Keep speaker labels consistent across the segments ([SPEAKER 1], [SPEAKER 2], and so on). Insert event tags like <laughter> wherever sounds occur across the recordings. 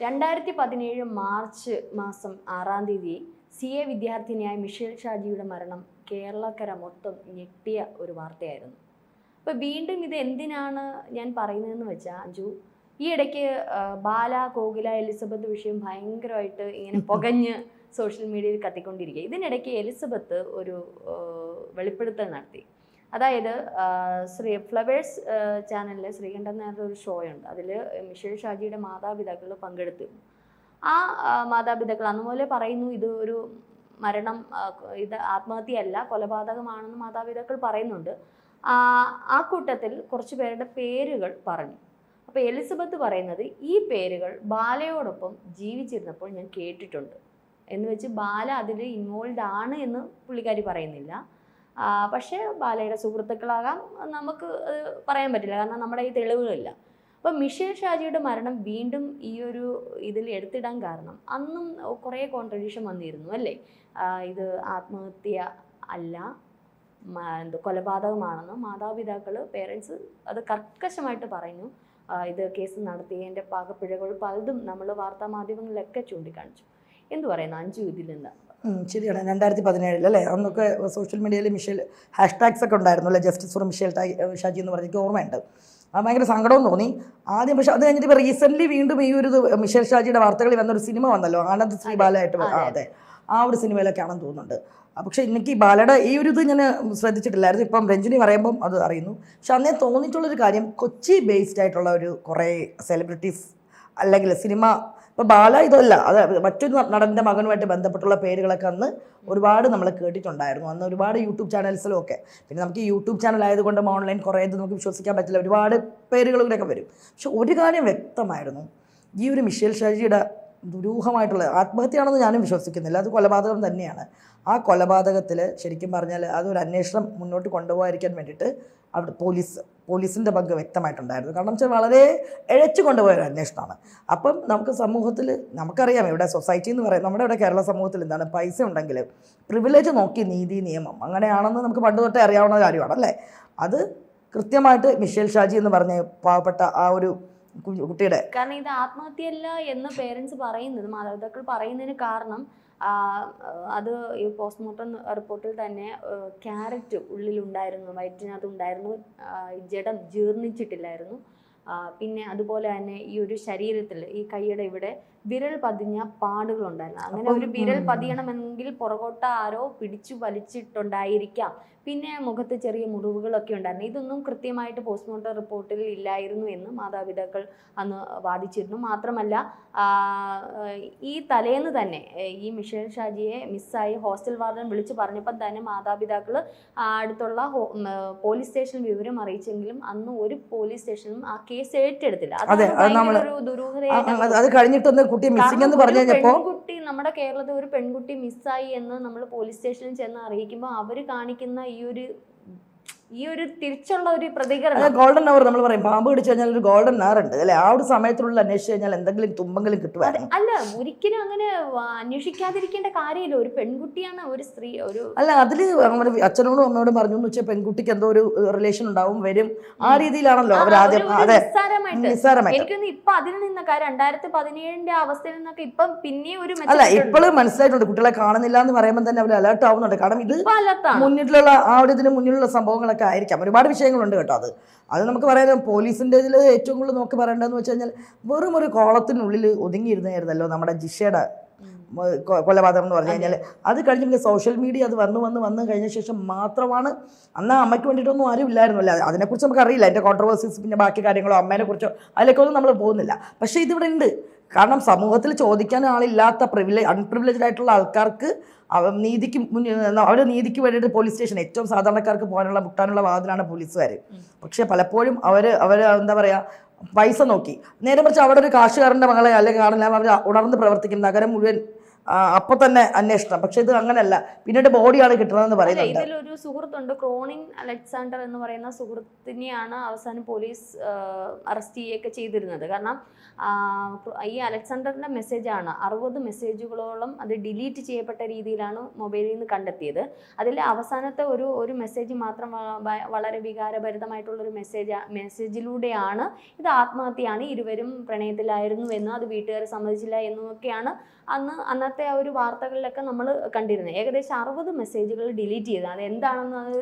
[SPEAKER 1] രണ്ടായിരത്തി പതിനേഴ് മാർച്ച് മാസം ആറാം തീയതി സി എ വിദ്യാർത്ഥിനിയായ മിഷേൽ ഷാജിയുടെ മരണം കേരളക്കര മൊത്തം ഞെട്ടിയ ഒരു വാർത്തയായിരുന്നു. അപ്പോൾ വീണ്ടും ഇത് എന്തിനാണ് ഞാൻ പറയുന്നതെന്ന് വെച്ചാൽ അഞ്ജു ഈ ഇടയ്ക്ക് ബാല കോകില എലിസബത്ത് വിഷയം ഭയങ്കരമായിട്ട് ഇങ്ങനെ <laughs> പുകഞ്ഞ് സോഷ്യൽ മീഡിയയിൽ കത്തിക്കൊണ്ടിരിക്കുക. ഇതിനിടയ്ക്ക് എലിസബത്ത് ഒരു വെളിപ്പെടുത്തൽ നടത്തി. അതായത് ശ്രീ ഫ്ലവേഴ്സ് ചാനലിൽ ശ്രീകണ്ഠൻ നായരുടെ ഒരു ഷോ ഉണ്ട് അതിൽ മിഷേൽ ഷാജിയുടെ മാതാപിതാക്കൾ പങ്കെടുത്തിരുന്നു ആ മാതാപിതാക്കൾ അന്നുപോലെ പറയുന്നു ഇത് ഒരു മരണം ഇത് ആത്മഹത്യയല്ല കൊലപാതകമാണെന്ന് മാതാപിതാക്കൾ പറയുന്നുണ്ട്. ആ കൂട്ടത്തിൽ കുറച്ച് പേരുടെ പേരുകൾ പറഞ്ഞു. അപ്പോൾ എലിസബത്ത് പറയുന്നത് ഈ പേരുകൾ ബാലയോടൊപ്പം ജീവിച്ചിരുന്നപ്പോൾ ഞാൻ കേട്ടിട്ടുണ്ട്. എന്ന് വെച്ച് ബാല അതിൽ ഇൻവോൾവ് ആണ് എന്ന് പുള്ളിക്കാരി പറയുന്നില്ല. പക്ഷേ ബാലയുടെ സുഹൃത്തുക്കളാകാം. നമുക്ക് പറയാൻ പറ്റില്ല. കാരണം നമ്മുടെ ഈ തെളിവുകളില്ല. അപ്പോൾ മിഷേൽ ഷാജിയുടെ മരണം വീണ്ടും ഈ ഒരു ഇതിൽ എടുത്തിടാൻ കാരണം അന്നും കുറേ കോൺട്രഡിക്ഷൻ വന്നിരുന്നു അല്ലേ? ഇത് ആത്മഹത്യ അല്ല എന്തോ കൊലപാതകമാണെന്ന് മാതാപിതാക്കൾ പേരൻസ് അത് കർക്കശമായിട്ട് പറയുന്നു. ഇത് കേസ് നടത്തിയതിന്റെ പാകപ്പിഴകൾ പലതും നമ്മൾ വാർത്താ മാധ്യമങ്ങളിലൊക്കെ ചൂണ്ടിക്കാണിച്ചു. എന്തു പറയുന്നു അഞ്ചു ഇതിൽ നിന്ന്?
[SPEAKER 2] ശരിയാണ്. രണ്ടായിരത്തി പതിനേഴിൽ അല്ലേ അന്നൊക്കെ സോഷ്യൽ മീഡിയയിൽ മിഷേൽ ഹാഷ്ടാഗ്സ് ഒക്കെ ഉണ്ടായിരുന്നു അല്ലേ ജസ്റ്റിസ് ഫോർ മിഷേൽ ഷാജി എന്ന് പറഞ്ഞിട്ട് ഓർമ്മയുണ്ട്. അത് ഭയങ്കര സങ്കടവും തോന്നി. ആദ്യം പക്ഷെ അത് കഴിഞ്ഞിട്ട് ഇപ്പോൾ റീസെന്റ്ലി വീണ്ടും ഈ ഒരു മിഷേൽ ഷാജിയുടെ വാർത്തകളിൽ വന്നൊരു സിനിമ വന്നല്ലോ. ആനന്ദ് ശ്രീ ബാലയായിട്ട് ആ, അതെ. ആ ഒരു സിനിമയിലൊക്കെ ആണെന്ന് തോന്നുന്നുണ്ട് പക്ഷേ എനിക്ക് ഈ ബാലയുടെ ഈ ഒരു ഇത് ഞാൻ ശ്രദ്ധിച്ചിട്ടില്ലായിരുന്നു. ഇപ്പം രഞ്ജിനി പറയുമ്പം അത് അറിയുന്നു. പക്ഷെ അന്നേ തോന്നിയിട്ടുള്ളൊരു കാര്യം കൊച്ചി ബേസ്ഡ് ആയിട്ടുള്ള ഒരു കുറേ സെലിബ്രിറ്റീസ് അല്ലെങ്കിൽ സിനിമ ഇപ്പോൾ ബാല ഇതല്ല അത് മറ്റൊരു നടന്റെ മകനുമായിട്ട് ബന്ധപ്പെട്ടുള്ള പേരുകളൊക്കെ അന്ന് ഒരുപാട് നമ്മൾ കേട്ടിട്ടുണ്ടായിരുന്നു. അന്ന് ഒരുപാട് യൂട്യൂബ് ചാനൽസിലും ഒക്കെ. പിന്നെ നമുക്ക് യൂട്യൂബ് ചാനൽ ആയതുകൊണ്ട് ഓൺലൈൻ കുറേ ഇത് നമുക്ക് വിശ്വസിക്കാൻ പറ്റില്ല. ഒരുപാട് പേരുകളൊക്കെ വരും. പക്ഷെ ഒരു കാര്യം വ്യക്തമായിരുന്നു. ഈ ഒരു മിഷേൽ ഷാജിയുടെ ദുരൂഹമായിട്ടുള്ള ആത്മഹത്യയാണെന്ന് ഞാനും വിശ്വസിക്കുന്നില്ല. അത് കൊലപാതകം തന്നെയാണ്. ആ കൊലപാതകത്തിൽ ശരിക്കും പറഞ്ഞാൽ അതൊരു അന്വേഷണം മുന്നോട്ട് കൊണ്ടുപോകാതിരിക്കാൻ വേണ്ടിയിട്ട് അവിടെ പോലീസ് പോലീസിന്റെ പങ്ക് വ്യക്തമായിട്ടുണ്ടായിരുന്നു. കാരണം വെച്ചാൽ വളരെ ഇഴച്ചു കൊണ്ടുപോയ ഒരു അന്വേഷണമാണ്. അപ്പം നമുക്ക് സമൂഹത്തിൽ നമുക്കറിയാം ഇവിടെ സൊസൈറ്റി എന്ന് പറയുന്നത് നമ്മുടെ ഇവിടെ കേരള സമൂഹത്തിൽ എന്താണ് പൈസ ഉണ്ടെങ്കിൽ പ്രിവിലേജ് നോക്കി നീതി നിയമം അങ്ങനെയാണെന്ന് നമുക്ക് പണ്ട് തൊട്ടേ അറിയാവുന്ന കാര്യമാണ് അല്ലേ? അത് കൃത്യമായിട്ട് മിഷേൽ ഷാജി എന്ന് പറഞ്ഞ പാവപ്പെട്ട ആ ഒരു കുട്ടിയുടെ.
[SPEAKER 1] കാരണം ഇത് ആത്മഹത്യയല്ല എന്ന് പേരൻസ് പറയുന്നത്. മാതാപിതാക്കൾ പറയുന്നതിന് കാരണം അത് ഈ പോസ്റ്റ്മോർട്ടം റിപ്പോർട്ടിൽ തന്നെ ക്യാരറ്റ് ഉള്ളിലുണ്ടായിരുന്നു വയറ്റിനകത്ത് ഉണ്ടായിരുന്നു ജഡം ജീർണിച്ചിട്ടില്ലായിരുന്നു. പിന്നെ അതുപോലെ തന്നെ ഈ ഒരു ശരീരത്തിൽ ഈ കൈയുടെ ഇവിടെ വിരൽ പതിഞ്ഞ പാടുകളുണ്ടായിരുന്നു. അങ്ങനെ ഒരു വിരൽ. പതിയണമെങ്കിൽ പുറകോട്ട ആരോ പിടിച്ചു വലിച്ചിട്ടുണ്ടായിരിക്കാം. പിന്നെ മുഖത്ത് ചെറിയ മുറിവുകളൊക്കെ ഉണ്ടായിരുന്നു. ഇതൊന്നും കൃത്യമായിട്ട് പോസ്റ്റ്മോർട്ടം റിപ്പോർട്ടിൽ ഇല്ലായിരുന്നു എന്ന് മാതാപിതാക്കൾ അന്ന് വാദിച്ചിരുന്നു. മാത്രമല്ല ഈ തലേന്ന് തന്നെ ഈ മിഷേൽ ഷാജിയെ മിസ്സായി ഹോസ്റ്റൽ വാർഡൻ വിളിച്ചു പറഞ്ഞപ്പോൾ തന്നെ മാതാപിതാക്കൾ അടുത്തുള്ള പോലീസ് സ്റ്റേഷൻ വിവരം അറിയിച്ചെങ്കിലും അന്ന് ഒരു പോലീസ് സ്റ്റേഷനും ആ കേസ് ഏറ്റെടുത്തില്ല.
[SPEAKER 2] അത് കഴിഞ്ഞിട്ടൊന്ന് കുട്ടി മിസ്സിംഗ് എന്ന് പറഞ്ഞു കഴിഞ്ഞപ്പോൾ
[SPEAKER 1] പെൺകുട്ടി നമ്മുടെ കേരളത്തിൽ ഒരു പെൺകുട്ടി മിസ്സായി എന്ന് നമ്മൾ പോലീസ് സ്റ്റേഷനിൽ ചെന്ന് അറിയിക്കുമ്പോൾ അവർ കാണിക്കുന്ന ഈ ഒരു ഈ ഒരു തിരിച്ചുള്ള ഒരു പ്രതികരണം.
[SPEAKER 2] ഗോൾഡൻ അവർ നമ്മൾ പറയും. പാമ്പ് പിടിച്ചു കഴിഞ്ഞാൽ ഒരു ഗോൾഡൻ അവർ ഉണ്ട് അല്ലെ? ആ ഒരു സമയത്തുള്ള അന്വേഷിച്ചു കഴിഞ്ഞാൽ എന്തെങ്കിലും തുമ്പെങ്കിലും
[SPEAKER 1] കിട്ടുവാ
[SPEAKER 2] കിട്ടുമായിരുന്നു
[SPEAKER 1] അല്ല ഒരിക്കലും അങ്ങനെ അന്വേഷിക്കാതിരിക്കേണ്ട കാര്യമില്ല. ഒരു പെൺകുട്ടിയാണ് ഒരു സ്ത്രീ ഒരു
[SPEAKER 2] അല്ല അതിൽ നമ്മുടെ അച്ഛനോടും അമ്മയോടും പറഞ്ഞു എന്ന് വെച്ചാൽ പെൺകുട്ടിക്ക് എന്തോ ഒരു റിലേഷൻ ഉണ്ടാവും വരും. ആ രീതിയിലാണല്ലോ അവർ ആദ്യം അതെ
[SPEAKER 1] എനിക്കൊന്ന് ഇപ്പൊ അതിൽ നിന്നൊക്കെ രണ്ടായിരത്തി പതിനേഴിന്റെ അവസ്ഥയിൽ നിന്നൊക്കെ ഇപ്പം പിന്നെ ഒരു
[SPEAKER 2] അല്ല. ഇപ്പോഴും മനസ്സിലായിട്ടുണ്ട്. കുട്ടികളെ കാണുന്നില്ല എന്ന് പറയുമ്പോൾ തന്നെ അവർ അലേർട്ട് ആവുന്നുണ്ട്. കാരണം ഇത് മുന്നിലുള്ള ആ ഒരു ഇതിന് മുന്നിലുള്ള സംഭവങ്ങളൊക്കെ ആയിരിക്കാം. ഒരുപാട് വിഷയങ്ങളുണ്ട് കേട്ടോ അത്. അത് നമുക്ക് പറയാം പോലീസിന്റെ ഇതിൽ ഏറ്റവും കൂടുതൽ നമുക്ക് പറയേണ്ടതെന്ന് വെച്ച് കഴിഞ്ഞാൽ വെറും ഒരു കോളത്തിനുള്ളിൽ ഒതുങ്ങിയിരുന്നായിരുന്നല്ലോ നമ്മുടെ ജിഷയുടെ കൊലപാതകം എന്ന് പറഞ്ഞു കഴിഞ്ഞാൽ അത് കഴിഞ്ഞ് പിന്നെ സോഷ്യൽ മീഡിയ അത് വന്ന് വന്ന് വന്ന് കഴിഞ്ഞ ശേഷം മാത്രമാണ് അന്ന് അമ്മയ്ക്ക് വേണ്ടിയിട്ടൊന്നും ആരും ഇല്ലായിരുന്നു ഇല്ലായിരുന്നല്ലോ. അതിനെക്കുറിച്ച് നമുക്ക് അറിയില്ല അതിന്റെ കോൺട്രവേഴ്സീസ് പിന്നെ ബാക്കി കാര്യങ്ങളോ അമ്മേനെ കുറിച്ചോ അതിലേക്കൊന്നും നമ്മൾ പോകുന്നില്ല. പക്ഷേ ഇതിവിടെ ഉണ്ട്. കാരണം സമൂഹത്തിൽ ചോദിക്കാൻ ആളില്ലാത്ത പ്രിവിലേജ് അൺപ്രിവിലേജ്ഡ് ആയിട്ടുള്ള ആൾക്കാർക്ക് നീതിക്ക് അവർ നീതിക്ക് വേണ്ടിയിട്ട് പോലീസ് സ്റ്റേഷൻ ഏറ്റവും സാധാരണക്കാർക്ക് പോകാനുള്ള മുട്ടാനുള്ള വാതിലാണ് പോലീസുകാർ. പക്ഷേ പലപ്പോഴും അവർ അവർ എന്താ പറയുക പൈസ നോക്കി നേരെ മറിച്ച് അവിടെ ഒരു കാശുകാരന്റെ മകളെ അല്ലെങ്കിൽ കാണില്ല അവർ ഉണർന്ന് പ്രവർത്തിക്കും നഗരം മുഴുവൻ അപ്പോൾ തന്നെ അന്വേഷണം. പക്ഷെ ഇത് അങ്ങനെയല്ല പിന്നീട് ബോഡിയാണ്
[SPEAKER 1] കിട്ടണമെന്ന്
[SPEAKER 2] പറയുന്നത്
[SPEAKER 1] ഇതിലൊരു സുഹൃത്തുണ്ട് ക്രോണിൻ അലക്സാണ്ടർ എന്ന് പറയുന്ന സുഹൃത്തിനെയാണ് അവസാനം പോലീസ് അറസ്റ്റ് ചെയ്യുകയൊക്കെ ചെയ്തിരുന്നത്. കാരണം ഈ അലക്സാണ്ടറിന്റെ മെസ്സേജാണ്. അറുപത് മെസ്സേജുകളോളം അത് ഡിലീറ്റ് ചെയ്യപ്പെട്ട രീതിയിലാണ് മൊബൈലിൽ നിന്ന് കണ്ടെത്തിയത്. അതിൽ അവസാനത്തെ ഒരു ഒരു മെസ്സേജ് മാത്രം വളരെ വികാരഭരിതമായിട്ടുള്ള ഒരു മെസ്സേജ് മെസ്സേജിലൂടെയാണ് ഇത് ആത്മഹത്യയാണ്. ഇരുവരും പ്രണയത്തിലായിരുന്നു എന്ന് അത് വീട്ടുകാരെ സമ്മതിച്ചില്ല എന്നൊക്കെയാണ് അന്ന് അന്നത്തെ ആ ഒരു വാർത്തകളിലൊക്കെ നമ്മൾ കണ്ടിരുന്നത് ഏകദേശം അറുപത് മെസ്സേജുകൾ ഡിലീറ്റ് ചെയ്ത്. അത് എന്താണെന്ന്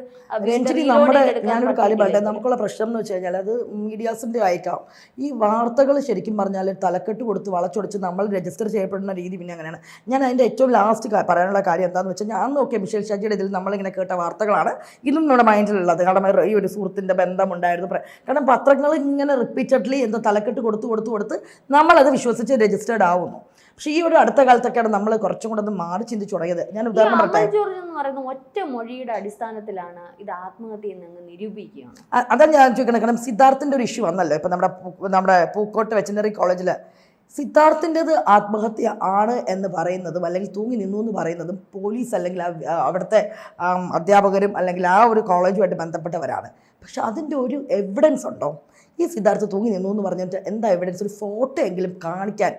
[SPEAKER 2] രഞ്ജിനി നമ്മുടെ ഞാനൊരു കാര്യം പറയട്ടെ? നമുക്കുള്ള പ്രശ്നം എന്ന് വെച്ച് കഴിഞ്ഞാൽ അത് മീഡിയാസിന്റെ ആയിക്കാം ഈ വാർത്തകൾ ശരിക്കും പറഞ്ഞാൽ തലക്കെട്ട് കൊടുത്ത് വളച്ചൊടിച്ച് നമ്മൾ രജിസ്റ്റർ ചെയ്യപ്പെടുന്ന രീതി പിന്നെ അങ്ങനെയാണ്. ഞാൻ അതിന്റെ ഏറ്റവും ലാസ്റ്റ് പറയാനുള്ള കാര്യം എന്താണെന്ന് വെച്ചാൽ ഞാൻ നോക്കിയ മിഷേൽ ഷാജിയുടെ ഇതിൽ നമ്മളിങ്ങനെ കേട്ട വാർത്തകളാണ് ഇന്നും നമ്മുടെ മൈൻഡിലുള്ളത്. കാരണം ഈ ഒരു സുഹൃത്തിന്റെ ബന്ധമുണ്ടായിരുന്നു. കാരണം പത്രങ്ങൾ ഇങ്ങനെ റിപ്പീറ്റഡ്ലി എന്താ തലക്കെട്ട് കൊടുത്ത് കൊടുത്ത് കൊടുത്ത് നമ്മളത് വിശ്വസിച്ച് രജിസ്റ്റേർഡ് ആവുന്നു. പക്ഷേ ഈ ഒരു അടുത്ത കാലത്തൊക്കെയാണ് നമ്മൾ കുറച്ചും കൂടെ ഒന്ന് മാറി ചിന്തിച്ചു തുടങ്ങിയത്. ഞാൻ ഉദാഹരണം പറയട്ടെ.
[SPEAKER 1] ജോർജ് എന്ന് പറയുന്ന ഒറ്റ മൊഴിയുടെ അടിസ്ഥാനത്തിലാണ് ഇത് ആത്മഹത്യ എന്ന് നിരൂപിക്കുകയാണ്.
[SPEAKER 2] അതാണ് ഞാൻ ചോദിക്കണം കാരണം സിദ്ധാർത്ഥിന്റെ ഒരു ഇഷ്യൂ വന്നല്ലോ. ഇപ്പം നമ്മുടെ നമ്മുടെ പൂക്കോട്ട് വെറ്റിനറി കോളേജിൽ സിദ്ധാർത്ഥിന്റെത് ആത്മഹത്യ ആണ് എന്ന് പറയുന്നതും അല്ലെങ്കിൽ തൂങ്ങി നിന്നു എന്ന് പറയുന്നതും പോലീസ് അല്ലെങ്കിൽ അവിടുത്തെ അധ്യാപകരും അല്ലെങ്കിൽ ആ ഒരു കോളേജുമായിട്ട് ബന്ധപ്പെട്ടവരാണ്. പക്ഷെ അതിന്റെ ഒരു എവിഡൻസ് ഉണ്ടോ? ഈ സിദ്ധാർത്ഥ് തൂങ്ങി നിന്നു എന്ന് പറഞ്ഞിട്ട് എന്താ എവിഡൻസ് ഒരു ഫോട്ടോ എങ്കിലും കാണിക്കാൻ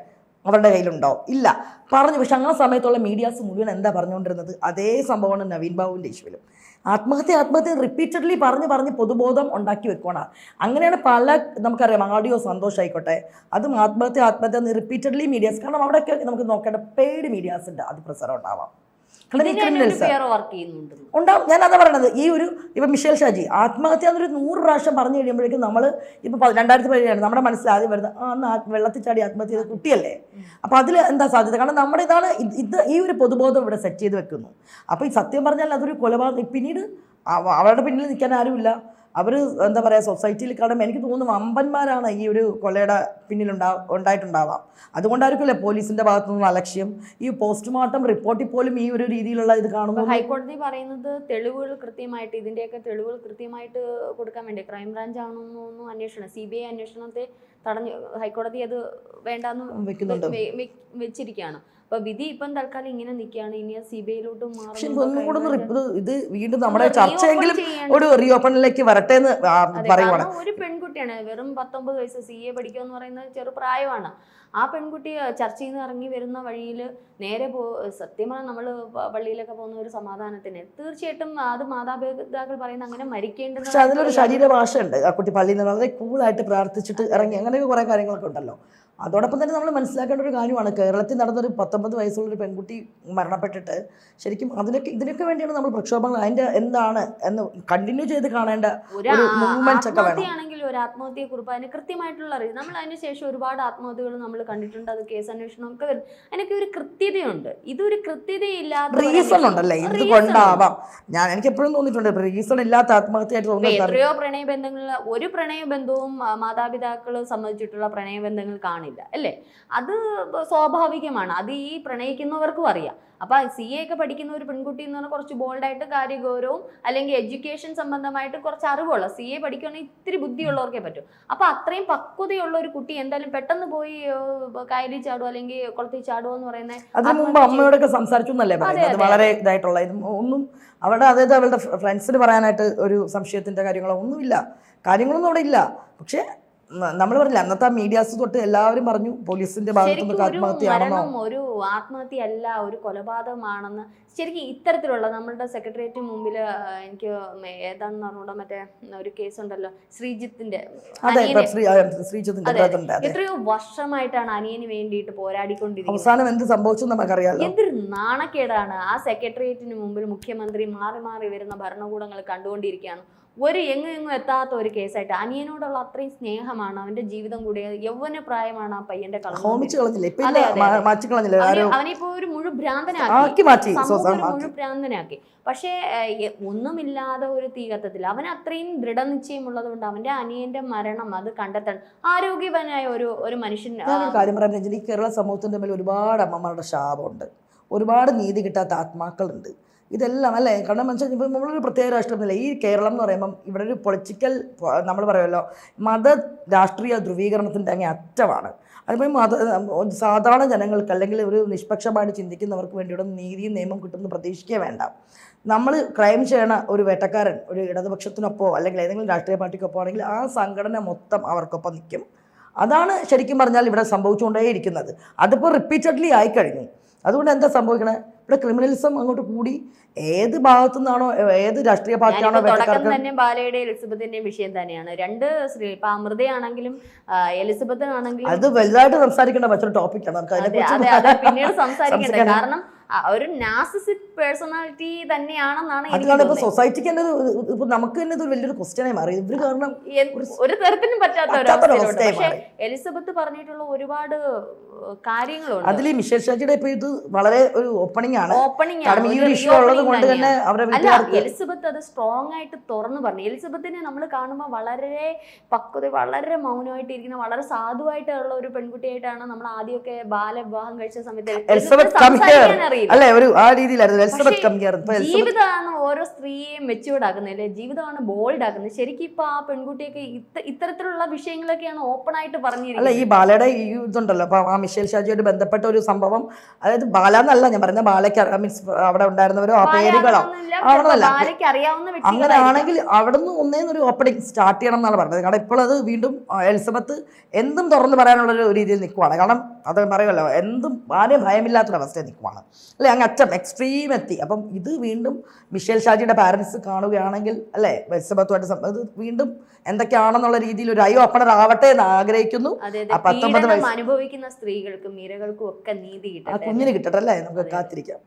[SPEAKER 2] അവരുടെ കയ്യിലുണ്ടോ? ഇല്ല. പറഞ്ഞു പക്ഷെ ആ സമയത്തുള്ള മീഡിയാസ് മുഴുവൻ എന്താ പറഞ്ഞുകൊണ്ടിരുന്നത്? അതേ സംഭവമാണ് നവീൻ ബാബുവിന്റെ ഇഷ്യൂവിലും ആത്മഹത്യ ആത്മഹത്യ റിപ്പീറ്റഡ്ലി പറഞ്ഞ് പറഞ്ഞ് പൊതുബോധം ഉണ്ടാക്കി വെക്കണ അങ്ങനെയാണ് പല നമുക്കറിയാം ആഡിയോ സന്തോഷമായിക്കോട്ടെ അതും ആത്മഹത്യ ആത്മഹത്യ റിപ്പീറ്റഡ്ലി മീഡിയാസ് കാരണം അവിടെയൊക്കെ നമുക്ക് നോക്കേണ്ട പെയ്ഡ് മീഡിയാസിന്റെ അതിപ്രസരം ഉണ്ടാവാം. ക്രിമിനൽസ് ഉണ്ടാവും. ഞാൻ അതാ പറയണത്. ഈ ഒരു ഇപ്പം മിഷേൽ ഷാജി ആത്മഹത്യ എന്നൊരു നൂറ് പ്രാവശ്യം പറഞ്ഞു കഴിയുമ്പോഴേക്കും നമ്മൾ ഇപ്പൊ രണ്ടായിരത്തി പതിനേഴാണ്. നമ്മുടെ മനസ്സിൽ ആദ്യം വരുന്നത് ആ അന്ന് വെള്ളത്തിൽ ചാടി ആത്മഹത്യ ചെയ്ത കുട്ടിയല്ലേ? അപ്പോൾ അതിൽ എന്താ സാധ്യത? കാരണം നമ്മുടെ ഇതാണ് ഇത് ഈ ഒരു പൊതുബോധം ഇവിടെ സെറ്റ് ചെയ്ത് വെക്കുന്നു. അപ്പോൾ ഈ സത്യം പറഞ്ഞാൽ അതൊരു കൊലപാതകം പിന്നീട് അവളുടെ അവരുടെ പിന്നിൽ നിൽക്കാൻ ആരുമില്ല. അവർ എന്താ പറയുക സൊസൈറ്റിയിൽ കാരണം എനിക്ക് തോന്നുന്നു വമ്പന്മാരാണ് ഈ ഒരു കൊള്ളയുടെ പിന്നിലുണ്ടാ ഉണ്ടായിട്ടുണ്ടാവാം. അതുകൊണ്ടായിരിക്കുമല്ലേ പോലീസിന്റെ ഭാഗത്തു നിന്നുള്ള അലക്ഷ്യം? ഈ പോസ്റ്റ്മോർട്ടം റിപ്പോർട്ടിൽ പോലും ഈ ഒരു രീതിയിലുള്ള ഇത് കാണുന്നു
[SPEAKER 1] ഹൈക്കോടതി പറയുന്നത് തെളിവുകൾ കൃത്യമായിട്ട് ഇതിന്റെയൊക്കെ തെളിവുകൾ കൃത്യമായിട്ട് കൊടുക്കാൻ വേണ്ടി ക്രൈംബ്രാഞ്ച് ആണെന്നൊന്നും അന്വേഷണം സി ബി ഐ അന്വേഷണത്തെ തടഞ്ഞു ഹൈക്കോടതി അത് വേണ്ടാന്ന് വെച്ചിരിക്കുകയാണ്. അപ്പൊ വിധി ഇപ്പം തൽക്കാലം ഇങ്ങനെ നിൽക്കുകയാണ്. ഇനി സി ബി ഐയിലോട്ട്
[SPEAKER 2] റിപ്പ് ഇത് വീണ്ടും നമ്മുടെ ചർച്ചയെങ്കിലും. ഒരു റീഓപ്പണിലേക്ക് വരട്ടെ എന്ന് പറയുവാണ്.
[SPEAKER 1] ഒരു പെൺകുട്ടിയാണ് വെറും പത്തൊമ്പത് വയസ്സ് സി എ പഠിക്കുക എന്ന് പറയുന്നത് ചെറുപ്രായമാണ് ആ പെൺകുട്ടി ചർച്ചയിൽ നിന്ന് ഇറങ്ങി വരുന്ന വഴിയിൽ നേരെ പോ സത്യമാണ് നമ്മൾ പള്ളിയിലൊക്കെ പോകുന്ന ഒരു സമാധാനത്തിന്. തീർച്ചയായിട്ടും അത് മാതാപിതാക്കൾ പറയുന്ന അങ്ങനെ മരിക്കേണ്ടത്
[SPEAKER 2] പക്ഷെ അതിലൊരു ശരീരഭാഷ ഉണ്ട് ആ കുട്ടി പള്ളിയിൽ നിന്ന് വളരെ കൂളായിട്ട് പ്രാർത്ഥിച്ചിട്ട് ഇറങ്ങി അങ്ങനെയൊക്കെ കുറേ കാര്യങ്ങളൊക്കെ ഉണ്ടല്ലോ. അതോടൊപ്പം തന്നെ നമ്മൾ മനസ്സിലാക്കേണ്ട ഒരു കാര്യമാണ് കേരളത്തിൽ നടന്നൊരു പത്തൊമ്പത് വയസ്സുള്ള ഒരു പെൺകുട്ടി മരണപ്പെട്ടിട്ട് ശരിക്കും അതിനൊക്കെ ഇതിനൊക്കെ വേണ്ടിയാണ് നമ്മൾ പ്രക്ഷോഭങ്ങൾ അതിന്റെ എന്താണ് എന്ന് കണ്ടിന്യൂ ചെയ്ത് കാണേണ്ട
[SPEAKER 1] ഒരു
[SPEAKER 2] മൂവ്മെന്റ്സ് ഒക്കെ വേണം.
[SPEAKER 1] ആത്മഹത്യയാണെങ്കിൽ ഒരു ആത്മഹത്യയെ കുറിപ്പ് അതിന് കൃത്യമായിട്ടുള്ള അറിവ്. നമ്മൾ അതിനുശേഷം ഒരുപാട് ആത്മഹത്യകൾ നമ്മൾ കണ്ടിട്ടുണ്ട്. അത് കേസ് അന്വേഷണം ഒക്കെ വരും. അതിനൊക്കെ ഒരു കൃത്യതയുണ്ട്. ഇതൊരു കൃത്യതയില്ലാത്ത
[SPEAKER 2] റീസൺ ഉണ്ടല്ലേ? എന്തുകൊണ്ടാവാം? ഞാൻ എനിക്ക് എപ്പോഴും തോന്നിയിട്ടുണ്ട് റീസൺ ഇല്ലാത്ത ആത്മഹത്യയായിട്ട് തോന്നുന്നു
[SPEAKER 1] എത്രയോ പ്രണയബന്ധങ്ങൾ ഒരു പ്രണയബന്ധവും ബന്ധവും മാതാപിതാക്കൾ സംബന്ധിച്ചിട്ടുള്ള പ്രണയബന്ധങ്ങൾ കാണില്ല. അല്ലേ? അത് സ്വാഭാവികമാണ്. അത് ഈ പ്രണയിക്കുന്നവർക്കും അറിയാം. അപ്പൊ സി എ ഒക്കെ പഠിക്കുന്ന ഒരു പെൺകുട്ടി എന്ന് പറഞ്ഞാൽ കുറച്ച് ബോൾഡായിട്ട് കാര്യഗൗരവവും അല്ലെങ്കിൽ എഡ്യൂക്കേഷൻ സംബന്ധമായിട്ട് കുറച്ച് അറിവുള്ള സി എ പഠിക്കുകയാണെങ്കിൽ ഇത്തിരി ബുദ്ധിയുള്ളവർക്കേ പറ്റും. അപ്പൊ അത്രയും പക്വതയുള്ള ഒരു കുട്ടി എന്തായാലും പെട്ടെന്ന് പോയി കയറി ചാടുവോ ചാടുക അല്ലെങ്കിൽ കുളത്തിൽ ചാടുക എന്ന് പറയുന്നത്
[SPEAKER 2] അതിനു മുമ്പ് അമ്മയോടൊക്കെ സംസാരിച്ചു എന്നല്ലേ പറയുന്നത്? വളരെ ഇതായിട്ടുള്ള ഇത് ഒന്നും അവിടെ അതായത് അവളുടെ ഫ്രണ്ട്സിന് പറയാനായിട്ട് ഒരു സംശയത്തിന്റെ കാര്യങ്ങളോ ഒന്നുമില്ല. കാര്യങ്ങളൊന്നും അവിടെ ഇല്ല. പക്ഷേ നമ്മൾ പറഞ്ഞില്ല അന്നത്തെ മീഡിയാസ് തൊട്ട് എല്ലാവരും പറഞ്ഞു പോലീസിന്റെ ഭാഗത്തുനിന്ന്
[SPEAKER 1] ഒരു
[SPEAKER 2] ആത്മഹത്യയാണെന്നോ?
[SPEAKER 1] ഒരു ആത്മഹത്യ അല്ല ഒരു കൊലപാതകമാണെന്ന് ശരിക്കും ഇത്തരത്തിലുള്ള നമ്മളുടെ സെക്രട്ടേറിയറ്റ് മുമ്പിൽ എനിക്ക് ഏതാണെന്ന് പറഞ്ഞുകൊണ്ട് മറ്റേ ഒരു കേസ് ഉണ്ടല്ലോ ശ്രീജിത്തിന്റെ എത്രയോ വർഷമായിട്ടാണ് അനിയന് വേണ്ടിയിട്ട് പോരാടിക്കൊണ്ടിരിക്കുന്നത്.
[SPEAKER 2] അവസാനം എന്ത് സംഭവിച്ചു നമുക്കറിയാം
[SPEAKER 1] എന്തൊരു നാണക്കേടാണ് ആ സെക്രട്ടേറിയറ്റിന് മുമ്പിൽ മുഖ്യമന്ത്രി മാറി മാറി വരുന്ന ഭരണകൂടങ്ങൾ കണ്ടുകൊണ്ടിരിക്കുകയാണ്. ഒരു എങ്ങും എങ്ങും എത്താത്ത ഒരു കേസായിട്ട് അനിയനോടുള്ള അത്രയും സ്നേഹമാണ്. അവന്റെ ജീവിതം കൂടി യൗവന പ്രായമാണ് ആ പയ്യന്റെ അവനിപ്പോ ഒരു മുഴു ഭ്രാന്തനാക്കി. മുഴു ഭ്രാന്തനാക്കി പക്ഷേ ഒന്നുമില്ലാതെ ഒരു തീകത്തത്തിൽ അവൻ അത്രയും ദൃഢനിശ്ചയമുള്ളത് കൊണ്ട് അവന്റെ അനിയന്റെ മരണം അത് കണ്ടെത്തണം ആരോഗ്യവനായ ഒരു ഒരു മനുഷ്യൻ
[SPEAKER 2] കാര്യം പറയാൻ രഞ്ജനി കേരള സമൂഹത്തിന്റെ മേൽ ഒരുപാട് അമ്മമാരുടെ ശാപമുണ്ട്. ഒരുപാട് നീതി കിട്ടാത്ത ആത്മാക്കളുണ്ട്. ഇതെല്ലാം അല്ലേ? കാരണം മനുഷ്യൻ ഇപ്പം നമ്മളൊരു പ്രത്യേക രാഷ്ട്രമില്ല ഈ കേരളം എന്ന് പറയുമ്പം ഇവിടെ ഒരു പൊളിറ്റിക്കൽ നമ്മൾ പറയുമല്ലോ മത രാഷ്ട്രീയ ധ്രുവീകരണത്തിന്റെ അങ്ങേ അറ്റമാണ്. അതിപ്പോൾ മത സാധാരണ ജനങ്ങൾക്ക് അല്ലെങ്കിൽ ഒരു നിഷ്പക്ഷമായിട്ട് ചിന്തിക്കുന്നവർക്ക് വേണ്ടിയുള്ള നീതിയും നിയമം കിട്ടുമെന്ന് പ്രതീക്ഷിക്കുക വേണ്ട. നമ്മൾ ക്രൈം ചെയ്യണ ഒരു വേട്ടക്കാരൻ ഒരു ഇടതുപക്ഷത്തിനൊപ്പോ അല്ലെങ്കിൽ ഏതെങ്കിലും രാഷ്ട്രീയ പാർട്ടിക്കൊപ്പോ ആണെങ്കിൽ ആ സംഘടന മൊത്തം അവർക്കൊപ്പം നിൽക്കും. അതാണ് ശരിക്കും പറഞ്ഞാൽ ഇവിടെ സംഭവിച്ചുകൊണ്ടേയിരിക്കുന്നത്. അതിപ്പോൾ റിപ്പീറ്റഡ്ലി ആയിക്കഴിഞ്ഞു. അതുകൊണ്ട് എന്താ സംഭവിക്കണേ? ഇവിടെ ക്രിമിനലിസം അങ്ങോട്ട് കൂടി. ഏത് ഭാഗത്തു നിന്നാണോ ഏത് രാഷ്ട്രീയ പാർട്ടിയാണോ
[SPEAKER 1] തുടക്കം തന്നെ ബാലയുടെ എലിസബത്തിന്റെയും വിഷയം തന്നെയാണ്. രണ്ട് സ്ത്രീ ഇപ്പൊ അമൃതയാണെങ്കിലും എലിസബത്ത് ആണെങ്കിലും
[SPEAKER 2] അത് വലുതായിട്ട് സംസാരിക്കേണ്ട മറ്റൊരു ടോപ്പിക്കാണ്
[SPEAKER 1] പിന്നീട്
[SPEAKER 2] സംസാരിക്കേണ്ടത്
[SPEAKER 1] കാരണം ഒരു നാസിസിക് പേഴ്സണാലിറ്റി തന്നെയാണെന്നാണ്
[SPEAKER 2] അതുകൊണ്ട് ഇപ്പൊ സൊസൈറ്റിക്ക് തന്നെ ഇപ്പൊ നമുക്ക് തന്നെ ഇത് വലിയൊരു ക്വസ്റ്റ്യനായി മാറി. ഇവർ കാരണം
[SPEAKER 1] ഒരു തരത്തിനും പറ്റാത്ത പക്ഷേ. എലിസബത്ത് പറഞ്ഞിട്ടുള്ള ഒരുപാട് കാര്യങ്ങളുണ്ട്.
[SPEAKER 2] അതിൽ മിഷേൽ ഷാജിയുടെ ഇപ്പൊ ഇത് വളരെ ഒരു ഓപ്പണിംഗ് ആണ്.
[SPEAKER 1] ഓപ്പണിംഗ്
[SPEAKER 2] ആണ്. ഈ ഒരു ഇഷ്യൂ ഉള്ളത് കൊണ്ട് തന്നെ അവരെ
[SPEAKER 1] അല്ല എലിസബത്ത് അത് സ്ട്രോങ് ആയിട്ട് തുറന്നു പറഞ്ഞു. എലിസബത്തിനെ നമ്മൾ കാണുമ്പോൾ വളരെ പക്വത വളരെ മൗനമായിട്ട് ഇരിക്കുന്ന വളരെ സാധുവായിട്ടുള്ള ഒരു പെൺകുട്ടിയായിട്ടാണ് നമ്മൾ ആദ്യമൊക്കെ ബാലവിവാഹം കഴിച്ച സമയത്ത്
[SPEAKER 2] എലിസബത്ത്
[SPEAKER 1] സംസാരിക്കാൻ അറിയില്ല.
[SPEAKER 2] അല്ലേ ഒരു ആ രീതിയിലായിരുന്നു. എലിസബത്ത്
[SPEAKER 1] ജീവിതമാണ് ഓരോ സ്ത്രീയെയും മെച്ചുവേർഡ് ആക്കുന്നത് അല്ലെ? ജീവിതമാണ് ബോൾഡ് ആക്കുന്നത്. ശരിക്കും ഇപ്പൊ ആ പെൺകുട്ടിയൊക്കെ ഇത്ത- ഇത്തരത്തിലുള്ള വിഷയങ്ങളൊക്കെയാണ് ഓപ്പൺ ആയിട്ട്
[SPEAKER 2] അല്ല
[SPEAKER 1] പറഞ്ഞിരിക്കുന്നത്
[SPEAKER 2] ഈ ബാലയുടെ ഈ ഇതുണ്ടല്ലോ. അപ്പൊ ആ മിഷേൽ ഷാജിയോട് ബന്ധപ്പെട്ട ഒരു സംഭവം അതായത് ബാല എന്നല്ല ഞാൻ പറയുന്നത് ബാലയ്ക്ക് മീൻസ് അവിടെ ഉണ്ടായിരുന്നവരോ ആ പേരുകളോ ആവണമല്ല.
[SPEAKER 1] ബാലയ്ക്ക് അറിയാവുന്ന
[SPEAKER 2] അങ്ങനെ
[SPEAKER 1] വ്യക്തികളായിരിക്കാം.
[SPEAKER 2] ആണെങ്കിൽ അവിടെ നിന്ന് ഒന്നേന്നൊരു ഓപ്പണിംഗ് സ്റ്റാർട്ട് ചെയ്യണം എന്നാണ് പറഞ്ഞത്. കാരണം ഇപ്പോൾ അത് വീണ്ടും എലിസബത്ത് എന്തും തുറന്ന് പറയാനുള്ള ഒരു രീതിയിൽ നിൽക്കുവാണ്. കാരണം അത് പറയുമല്ലോ എന്തും ആരെയും ഭയമില്ലാത്തൊരവസ്ഥയിൽ നിൽക്കുവാണ്. അല്ലെ? അങ്ങ് അറ്റം എക്സ്ട്രീം എത്തി. അപ്പം ഇത് വീണ്ടും മിഷേൽ ഷാജിയുടെ പാരൻസ് കാണുകയാണെങ്കിൽ അല്ലേ? വെസ്ബത്തുമായിട്ട് അത് ഇത് വീണ്ടും എന്തൊക്കെയാണെന്നുള്ള രീതിയിൽ ഒരു ഐ ഓപ്പണർ ആവട്ടെ എന്ന് ആഗ്രഹിക്കുന്നു.
[SPEAKER 1] അനുഭവിക്കുന്ന സ്ത്രീകൾക്കും ഇരകൾക്കും ഒക്കെ നീതി കിട്ടട്ടെ.
[SPEAKER 2] കുഞ്ഞിന് കിട്ടട്ടെ അല്ലേ? നമുക്ക് കാത്തിരിക്കാം.